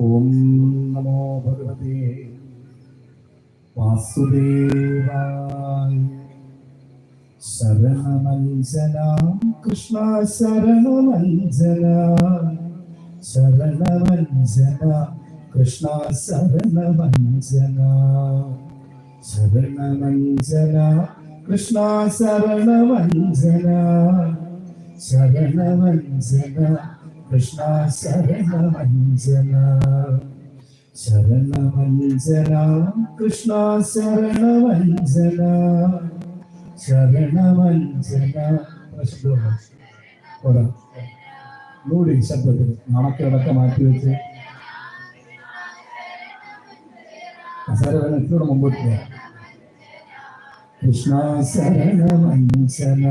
ഓം നമോ ഭഗവതേ. വാസുദേവായ. ശരണമഞ്ജന കൃഷ്ണ ശരണമഞ്ജന. ശരണമഞ്ജന കൃഷ്ണ ശരണമഞ്ജന. ശരണമഞ്ജന കൃഷ്ണ ശരണമഞ്ജന. ശരണമഞ്ജന കൃഷ്ണ ശരണമഞ്ജന ശരണമഞ്ജന കൃഷ്ണ ശരണമഞ്ജന ശരണമഞ്ജന നൂടി ശബ്ദത്തിൽ നാണക്കേടൊക്കെ മാറ്റി വെച്ച്. അസാരം എപ്പോഴും മുമ്പോട്ട് പോകാം കൃഷ്ണ ശരണമഞ്ജന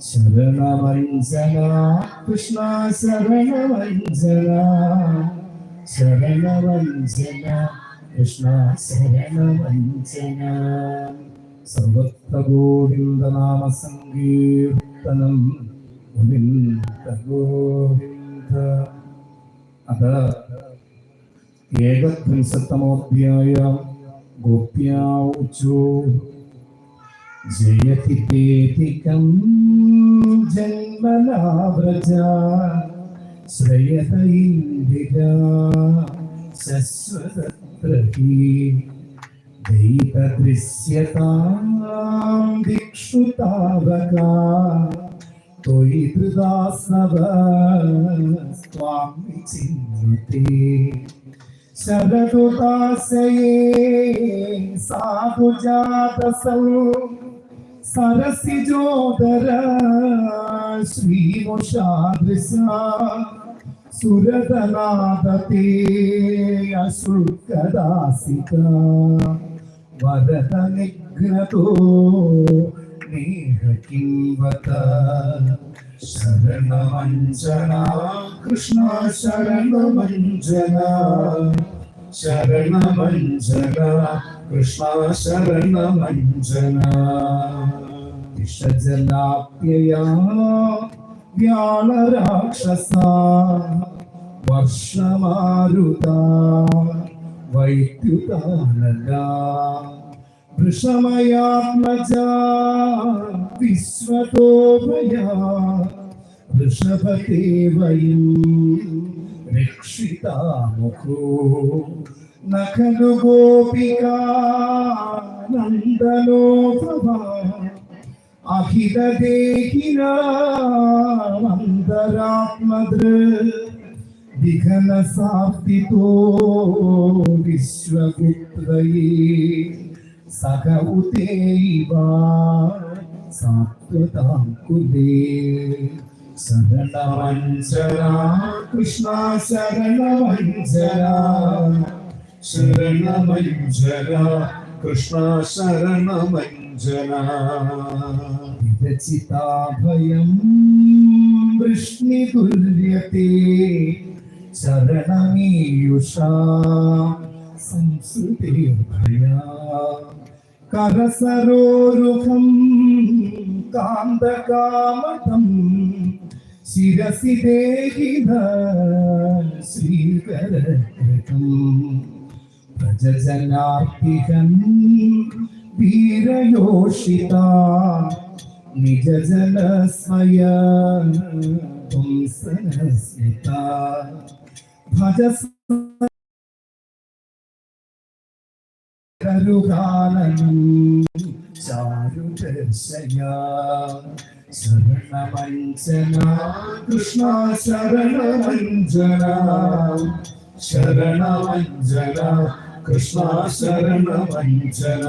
ശരണമഞ്ജന കൃഷ്ണ ശരണമഞ്ജന ശരണമഞ്ജന കൃഷ്ണ ശരണമഞ്ജന സർവത്ര ഗോവിന്ദനാമ സങ്കീർത്തനം ഗോവിന്ദ അത് ഏകത്രിംശത്തമോധ്യായ ഗോപ്യാഊച്ചു ജയതി തേതികം ജന്മനാവ്രജ ശ്രയത ഇന്ദിര ശശ്വതത്രഹി ദൈവദൃശ്യതാം ദിക്ഷു താവക ത്വയി ധൃതാസ്നവ സ്വാമി ചിന്മതി ശരതുദാസയേ സാധുജാതസൗ സരസിജോദര ശ്രീമുഷാദൃശ സുരതനാദത്തെ അശുൽക്കദാസിക വരദ നിഘ്നതോ നേഹ കിംവത ശരണമഞ്ജന കൃഷ്ണ ശരണമഞ്ജന. ശരണമഞ്ജന. കൃഷ്ണ ശരണമഞ്ജന വിഷജലാപ്യയാ വ്യാളരാക്ഷസ വർഷമാരുത വൈദ്യുതാനല വൃഷമയാത്മജ വിശ്വതോഭയാ വൃഷഭത്തെ नखलु गोपिका नन्दनो भवा अखिल देखिना मन्दरात्मदृ विघन साप्ति तो विश्वपुत्रये। सग उतेवा सात्वतां कुले शरणवञ्चरा कृष्णा शरणवञ्चरा ശരണമഞ്ജന കൃഷ്ണ ശരണമഞ്ജന ശരണമഞ്ജന കൃഷ്ണ ശരണമഞ്ജന വിരചിതാഭയം വൃഷ്ണിതുല്യത്തെ ശരണമീയുഷാ സംസ്കൃതിർഭയാ കരസരോരുഹം കാന്തകാമതം പ്രജജനാർത്തിഹൻ വീരയോഷിത നിജജനസ്മയ പുംസനസ്മിത ഭജ കരുകാലനം ചാരുദർശയ ശരണമഞ്ജന കൃഷ്ണ ശരണമഞ്ജന ശരണമഞ്ജന കൃഷ്ണ ശരണമഞ്ജന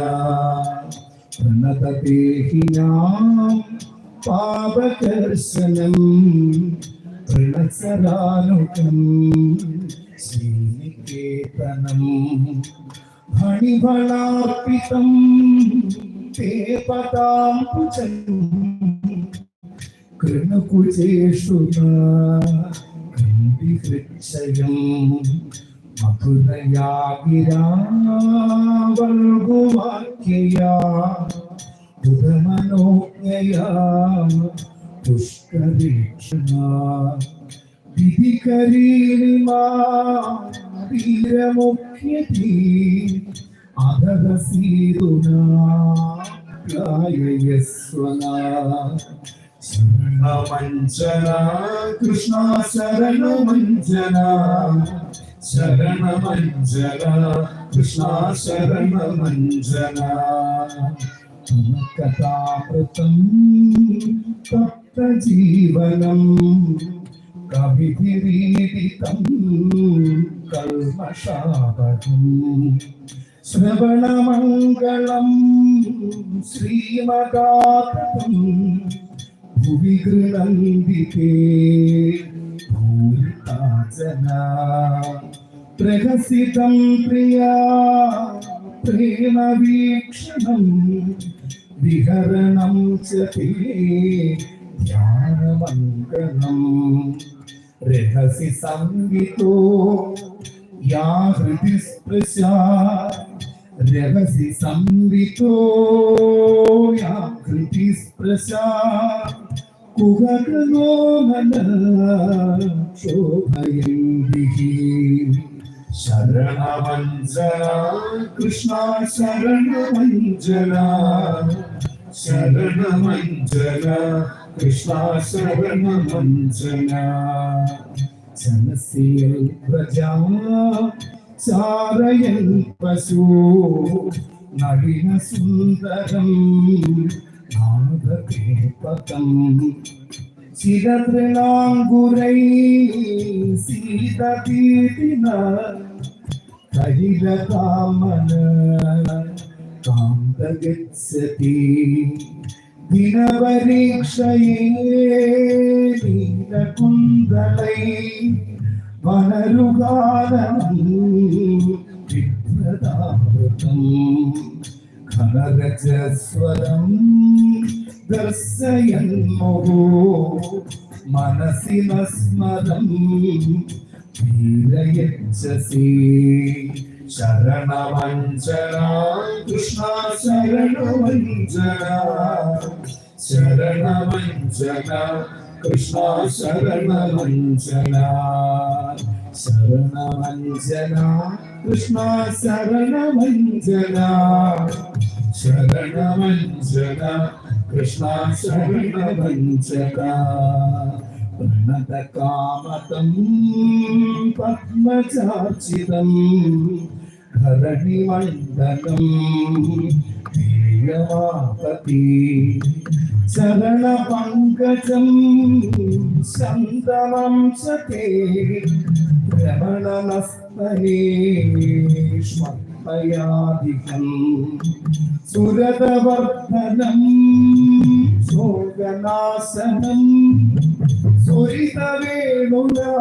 പ്രണതദേഹിനാം പാപകർശനം പ്രണസരാനുകം ശ്രീനികേതനം. ഫണിഫലാർപ്പിതം തേ പദാംബുജം കൃണകുചേഷു കൃതി മധുരയാഗിരാവൽഗുവാക്യയാ വീരമുഖ്യതി അധരസീതുനായസ്വനാ ശരണമഞ്ജന കൃഷ്ണ ശരണമഞ്ജന. ശരണമഞ്ജന കൃഷ്ണ ശരണമഞ്ജന കഥാമൃതം തപ്തജീവനം കവിധിരീഡിതം കൽമഷാപകം. ശ്രവണമംഗളം ശ്രീമദാതം ഭുവി ഗൃണന്തിതേ ഭൂരിതാജന പ്രഹസിതം പ്രിയാ പ്രേമവീക്ഷണം വിഹരണം ച തേ ധ്യാനമംഗളം രഹസി സംഗീതോ യാ ഹൃദി സ്പൃശാ രഹസി സംഗീതോ യാ ഹൃദി സ്പൃശാ കുഹകനോ നന ശോഭയന്തിഹി ശരണമഞ്ജന കൃഷ്ണ ശരണമഞ്ജന ശരണമഞ്ജന കൃഷ്ണ ശരണമഞ്ജന ജനസിയൽ പ്രജാ ചാരയൽ പശു നളിന സുന്ദരം നാദകേപകം ചിരതൃണാങ്കുരൈ സീതീതിന കരിലകാമന കാന്തഗച്ഛതി ദിനപരീക്ഷയേ നീലകുന്തളൈ വനരുകാരണം വിഭ്രതാമൃതം ഖനരജസ്വരം ദർശയന്മുഹോ മനസി ശരണവഞ്ചന കൃഷ്ണ ശരണവഞ്ചന. ശരണവഞ്ചന കൃഷ്ണ ശരണവഞ്ചന. ശരണവഞ്ചന കൃഷ്ണ ശരണവഞ്ചന. ശരണമഞ്ജന कृष्णासहितवञ्चक प्रणतकामतं पद्मचार्चितं धरणिमण्डलम् ीयमापति चरणपङ्कजं सन्दमं सते रमणनस्तने श्मयाधिकम् സുരതവർദ്ധനം ശോകനാശനം സുരിതവേണുനാ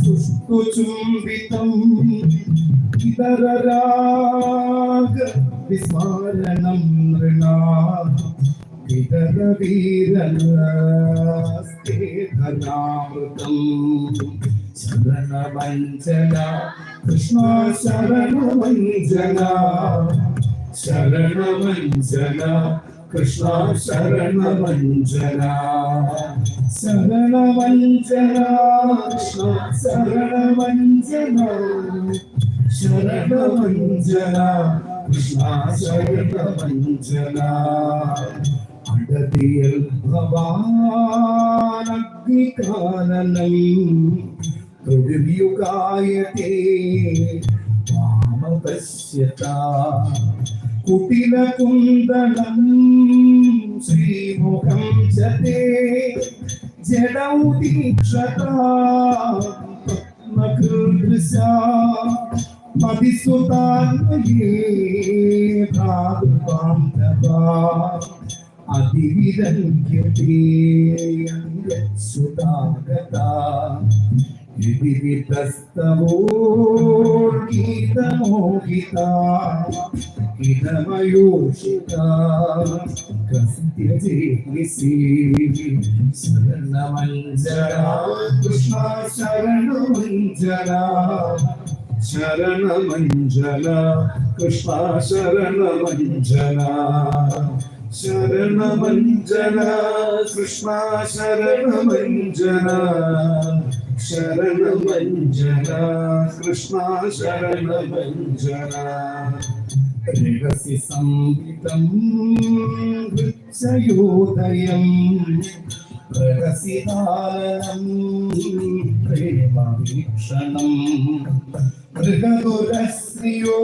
സുഷ്ടുചുംബിതം ഇതരരാഗ വിസ്മരണം നൃണാ ഇതരവീരനാമൃതം ശരണമഞ്ജന കൃഷ്ണ ശരണമഞ്ജന ശരണമഞ്ജന കൃഷ്ണ ശരണമഞ്ജന ശരണമഞ്ജന കൃഷ്ണ ശരണമഞ്ജന ശരണമഞ്ജന കൃഷ്ണ ശരണമഞ്ജന അടതിയൽ ഭവാനഗ്നികാനനം പൃഥിവ്യുഗായത്തെ വാമപശ്യത കുട്ടിലകുന്തളം ശ്രീമുഖം ചതേ. ജഡൗ ദീക്ഷതാ പത്മകൃദൃശാ മതിസുതാന്മയേ ഭ്രാതൃപാന്തവാ അതിവിരഞ്ജതേയസുതാഗതാ വിവിധസ്തവോർഗീതമോഹിതാ ഇതമയോഷിതാ കസ്ത്യജേസി ശരണമഞ്ജന കൃഷ്ണ ശരണമഞ്ജന ശരണമഞ്ജന കൃഷ്ണ ശരണമഞ്ജന ശരണമഞ്ജന കൃഷ്ണ ശരണമഞ്ജന കൃഷ്ണ ശരണമഞ്ജന. രഹസി സംവിതം വൃക്ഷയോദയം രഹസ്യകാലനം പ്രേമവീക്ഷണം. മൃഗദുരശ്രിയോ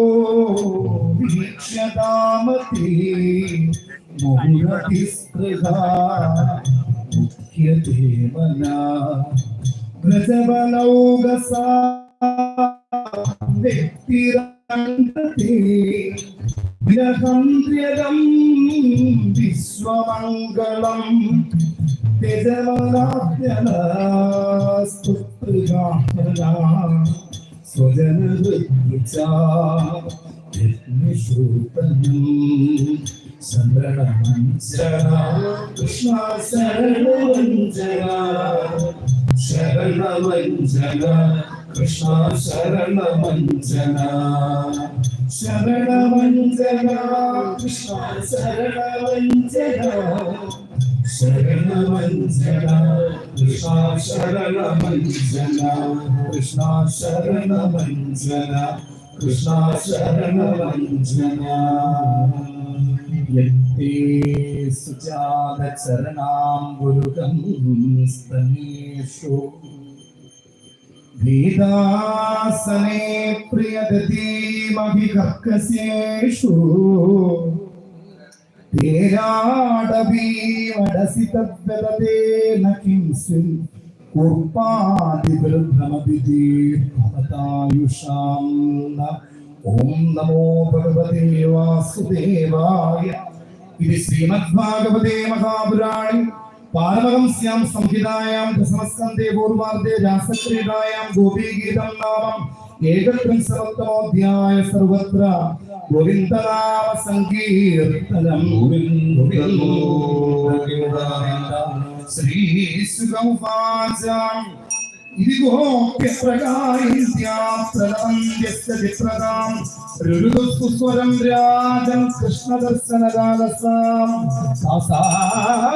വീക്ഷ്യതാമതി മുഹുരതിസ്പൃഹ മുഖ്യദേവന. വിരഹന്ദ്ര്യതം വിശ്വമംഗളം ത്യജമലാഭ്യസ്തുപ്രകാഹ്യല സ്വജനഹൃദ്യശൂതനം ശരണമഞ്ജന കൃഷ്ണ ശരണമഞ്ജന ശരണമഞ്ജന കൃഷ്ണ ശരണമഞ്ജന ശരണമഞ്ജന കൃഷ്ണ ശരണമഞ്ജന ശരണമഞ്ജന കൃഷ്ണ ശരണമഞ്ജന കൃഷ്ണ ശരണമഞ്ജന കൃഷ്ണ ശരണമഞ്ജന യത്തേ സുജാത ചരണാംബുരുകം സ്തനേഷു ഭീതാസനെ പ്രിയഗതീമഭികർക്കശേഷു തേരാടവീമടസി തദ്വതേന കിംസ്വിൻ കുർപ്പാതിവൃദ്ധമഭിതീർഭവതായുഷാം ഓം നമോ ഭഗവതേ വാസുദേവായ ഇത് ശ്രീമദ്ഭാഗവതേ മഹാപുരാണി പാരമഹംസ്യാം സംഹിതായാം ദശമസ്കന്ധേ പൂർവാർദ്ധേ രാസക്രീഡായാം ഗോപീഗീതം നാമം ഏകത്രിംശമോധ്യായ സർവത്ര ഗോവിന്ദനാമ സങ്കീർത്തനം ശ്രീ ഇതിഗോപ്യപ്രകാരിന്ത്യാപ്രലവന്യസ്തവിപ്രദാം ഋരുദുസ്തുസ്വരം രാജം കൃഷ്ണദർശനകാലസാം സാസാവിരഗോ